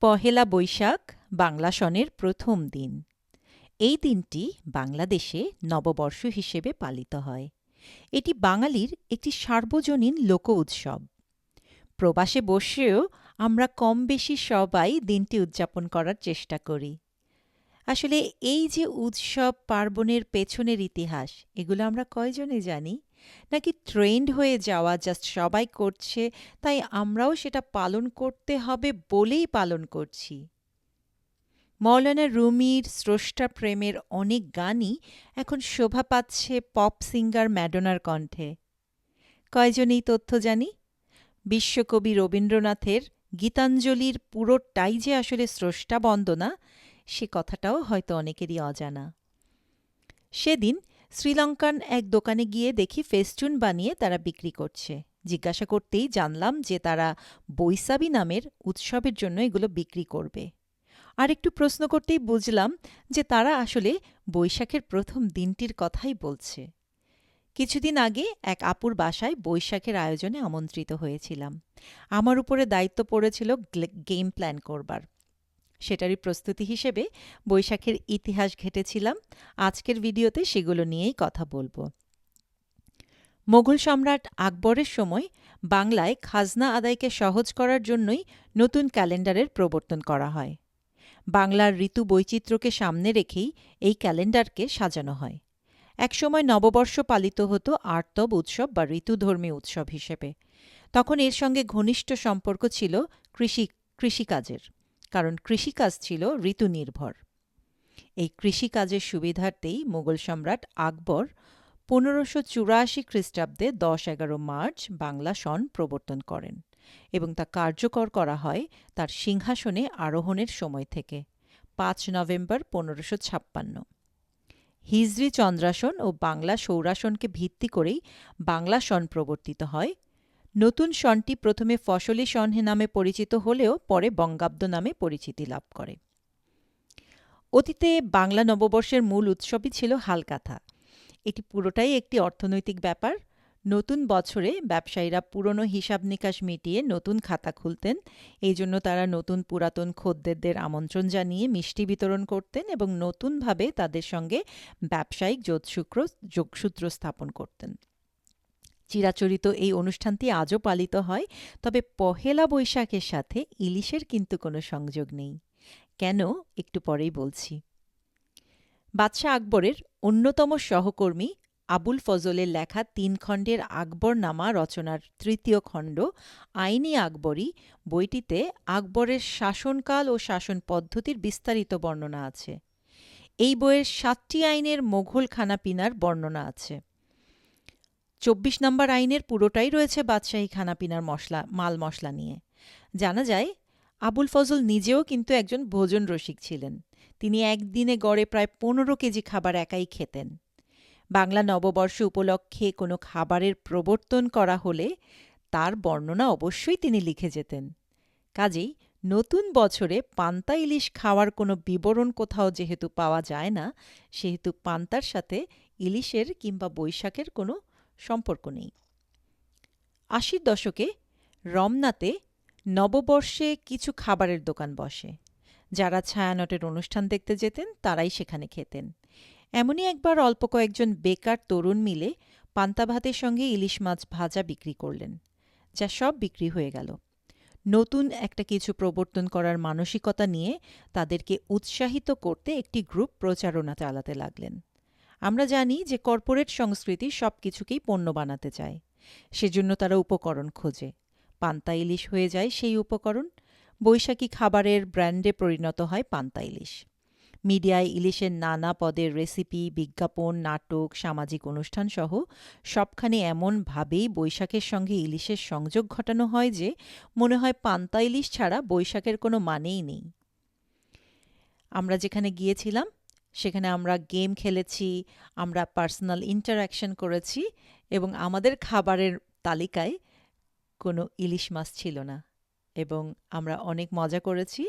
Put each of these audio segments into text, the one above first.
পহেলা বৈশাখ, বাংলা সনের প্রথম দিন। এই দিনটি বাংলাদেশে নববর্ষ হিসেবে পালিত হয়। এটি বাঙালির একটি সার্বজনীন লোক উৎসব। প্রবাসে বসেও আমরা কম বেশি সবাই দিনটি উদযাপন করার চেষ্টা করি। আসলে এই যে উৎসব পার্বণের পেছনের ইতিহাস, এগুলো আমরা কয়জনে জানি? নাকি ট্রেন্ড হয়ে যাওয়া জাস্ট সবাই করছে, তাই আমরাও সেটা পালন করতে হবে বলেই পালন করছি। মৌলানা রুমির স্রষ্টা প্রেমের অনেক গানই এখন শোভা পাচ্ছে পপ সিঙ্গার ম্যাডোনার কণ্ঠে। কয়জনেই তথ্য জানি? বিশ্বকবি রবীন্দ্রনাথের গীতাঞ্জলির পুরোটাই যে আসলে স্রষ্টা বন্দনা, সে কথাটাও হয়তো অনেকেরই অজানা। সেদিন শ্রীলঙ্কান এক দোকানে গিয়ে দেখি ফেস্টুন বানিয়ে তারা বিক্রি করছে। জিজ্ঞাসা করতেই জানলাম যে তারা বৈশাবী নামের উৎসবের জন্য এগুলো বিক্রি করবে। আর একটু প্রশ্ন করতেই বুঝলাম যে তারা আসলে বৈশাখের প্রথম দিনটির কথাই বলছে। কিছুদিন আগে এক আপুর বাসায় বৈশাখের আয়োজনে আমন্ত্রিত হয়েছিলাম। আমার উপরে দায়িত্ব পড়েছিল গেম প্ল্যান করবার। সেটারই প্রস্তুতি হিসেবে বৈশাখের ইতিহাস ঘেটেছিলাম। আজকের ভিডিওতে সেগুলো নিয়েই কথা বলব। মোগল সম্রাট আকবরের সময় বাংলায় খাজনা আদায়কে সহজ করার জন্যই নতুন ক্যালেন্ডারের প্রবর্তন করা হয়। বাংলার ঋতু বৈচিত্র্যকে সামনে রেখেই এই ক্যালেন্ডারকে সাজানো হয়। একসময় নববর্ষ পালিত হতো আর্তব উৎসব বা ঋতুধর্মী উৎসব হিসেবে। তখন এর সঙ্গে ঘনিষ্ঠ সম্পর্ক ছিল কৃষি, কৃষিকাজের। কারণ কৃষিকাজ ছিল ঋতু নির্ভর এই কৃষিকাজের সুবিধার্থেই মুঘল সম্রাট আকবর পনেরোশো চুরাশি খ্রিস্টাব্দে দশ এগারো মার্চ বাংলা সন প্রবর্তন করেন এবং তা কার্যকর করা হয় তার সিংহাসনে আরোহণের সময় থেকে, পাঁচ নভেম্বর পনেরোশো ছাপ্পান্ন। হিজরি চন্দ্রাসন ও বাংলা সৌরাসনকে ভিত্তি করেই বাংলা সন প্রবর্তিত হয় নতুন সনটি প্রথমে ফসলি সনহে নামে পরিচিত হলেও পরে বঙ্গাব্দ নামে পরিচিতি লাভ করে। অতীতে বাংলা নববর্ষের মূল উৎসবই ছিল হালকাথা। এটি পুরোটাই একটি অর্থনৈতিক ব্যাপার। নতুন বছরে ব্যবসায়ীরা পুরনো হিসাব নিকাশ মিটিয়ে নতুন খাতা খুলতেন। এই জন্য তারা নতুন পুরাতন খদ্দেরদের আমন্ত্রণ জানিয়ে মিষ্টি বিতরণ করতেন এবং নতুনভাবে তাদের সঙ্গে ব্যবসায়িক যোগসূত্র যোগসূত্র স্থাপন করতেন। চিরাচরিত এই অনুষ্ঠানটি আজও পালিত হয়, তবে পহেলা বৈশাখের সাথে ইলিশের কিন্তু কোনো সংযোগ নেই। কেন? একটু পরেই বলছি। বাদশাহ আকবরের অন্যতম সহকর্মী আবুল ফজলের লেখা তিন খণ্ডের আকবরনামা রচনার তৃতীয় খণ্ড আইনি আকবরী বইটিতে আকবরের শাসনকাল ও শাসন পদ্ধতির বিস্তারিত বর্ণনা আছে। এই বইয়ের সাতটি আইনের মোঘল খানাপিনার বর্ণনা আছে। চব্বিশ নম্বর আইনের পুরোটাই রয়েছে বাদশাহী খানাপিনার মশলা, মাল মশলা নিয়ে। জানা যায়, আবুল ফজল নিজেও কিন্তু একজন ভোজন রসিক ছিলেন। তিনি একদিনে গড়ে প্রায় পনেরো কেজি খাবার একাই খেতেন। বাংলা নববর্ষ উপলক্ষে কোনো খাবারের প্রবর্তন করা হলে তার বর্ণনা অবশ্যই তিনি লিখে যেতেন। কাজেই নতুন বছরে পান্তা ইলিশ খাওয়ার কোনো বিবরণ কোথাও যেহেতু পাওয়া যায় না, সেহেতু পান্তার সাথে ইলিশের কিংবা বৈশাখের কোনো সম্পর্ক নেই। আশির দশকে রমনাতে নববর্ষে কিছু খাবারের দোকান বসে। যারা ছায়ানটের অনুষ্ঠান দেখতে যেতেন, তারাই সেখানে খেতেন। এমনই একবার অল্প কয়েকজন বেকার তরুণ মিলে পান্তা ভাতের সঙ্গে ইলিশ মাছ ভাজা বিক্রি করলেন, যা সব বিক্রি হয়ে গেল। নতুন একটা কিছু প্রবর্তন করার মানসিকতা নিয়ে তাদেরকে উৎসাহিত করতে একটি গ্রুপ প্রচারণা চালাতে লাগলেন। আমরা জানি যে কর্পোরেট সংস্কৃতি সব কিছুকেই পণ্য বানাতে চায়। সেজন্য তারা উপকরণ খোঁজে। পান্তা ইলিশ হয়ে যায় সেই উপকরণ। বৈশাখী খাবারের ব্র্যান্ডে পরিণত হয় পান্তা ইলিশ। মিডিয়ায় ইলিশের নানা পদের রেসিপি, বিজ্ঞাপন, নাটক, সামাজিক অনুষ্ঠান সহ সবখানে এমনভাবেই বৈশাখের সঙ্গে ইলিশের সংযোগ ঘটানো হয় যে মনে হয় পান্তা ইলিশ ছাড়া বৈশাখের কোনো মানেই নেই। আমরা যেখানে গিয়েছিলাম সেখানে আমরা গেম খেলেছি, আমরা পার্সোনাল ইন্টারাকশন করেছি এবং আমাদের খাবারের তালিকায় কোনো ইলিশ মাছ ছিল না এবং আমরা অনেক মজা করেছি।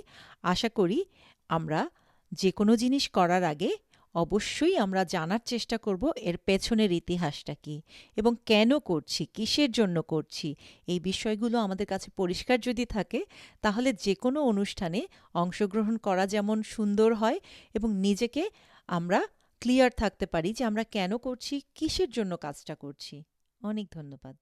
আশা করি আমরা যে কোনো জিনিস করার আগে অবশ্যই আমরা জানার চেষ্টা করব এর পেছনের ইতিহাসটা কি এবং কেন করছি, কিসের জন্য করছি, এই বিষয়গুলো আমাদের কাছে পরিষ্কার যদি থাকে, তাহলে যে কোনো অনুষ্ঠানে অংশগ্রহণ করা যেমন সুন্দর হয় এবং নিজেকে আমরা ক্লিয়ার থাকতে পারি যে আমরা কেন করছি, কিসের জন্য কাজটা করছি। অনেক ধন্যবাদ।